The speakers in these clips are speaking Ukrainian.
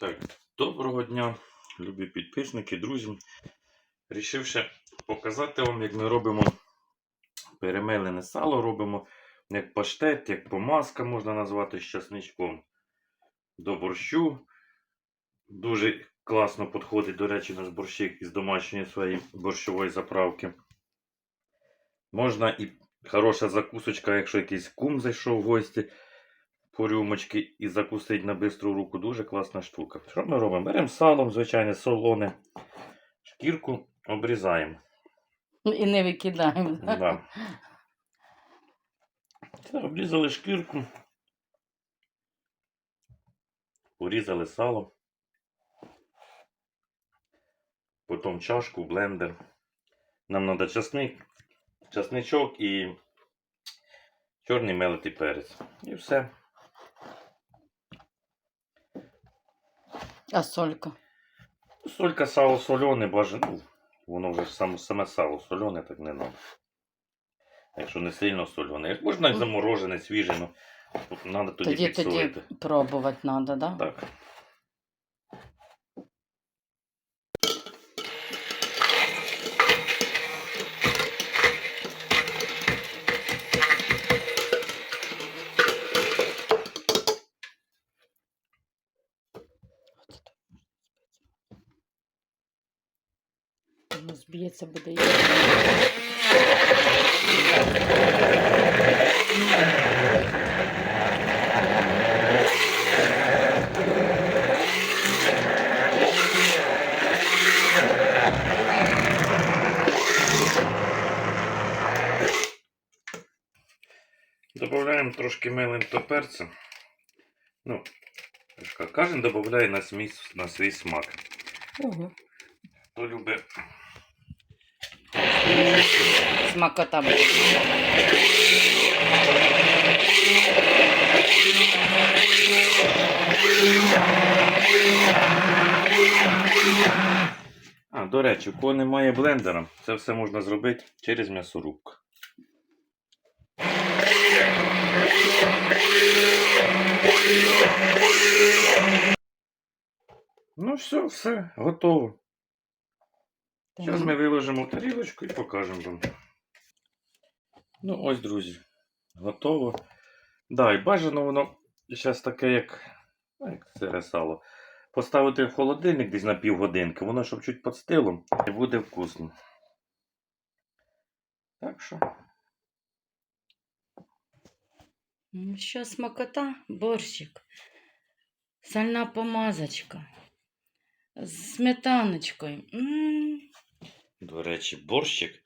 Так, доброго дня, любі підписники, друзі. Рішивши показати вам, як ми робимо перемелене сало, робимо як паштет, як помазка, можна назвати з часничком до борщу. Дуже класно підходить, до речі, наш борщик із домашньої своєї борщової заправки. Можна і хороша закусочка, якщо якийсь кум зайшов в гості по рюмочки і закусить на бистру руку. Дуже класна штука. Що ми робимо? Беремо салом, звичайне, солоне, шкірку обрізаємо. І не викидаємо. Да. Все, обрізали шкірку. Порізали сало. Потім чашку, блендер. Нам треба часник, часничок і чорний мелитий перець. І все. А солька. Солька сало солене, бажано. Ну, воно вже саме, саме сало солене, так не треба. Якщо не сильно солене. Як можна і заморожене, свіже, ну тут треба тоді, Тоді тоді пробувати треба, да? Так. Воно зб'ється буде. Добавляємо трошки меленого перця. Ну, кожен додає на свій, на свій смак. Ого. Хто любить Смакота буде. А, до речі, у кого немає блендера, це все можна зробити через м'ясорубку. Ну все, все, готово. Зараз ми виложимо в тарілочку і покажемо вам. Ну ось, друзі, готово. Да, і бажано воно зараз таке, як, як сире сало. Поставити в холодильник десь на півгодинки, воно щоб чуть підстило і буде вкусно. Так що. Ну що, смакота? Борщик. Сальна помазочка. З сметаночкою. М. До речі, борщик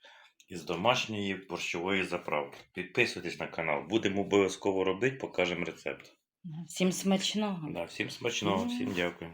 із домашньої борщової заправки. Підписуйтесь на канал. Будемо обов'язково робити, покажемо рецепт. Всім смачного. Да, всім смачного, всім дякую.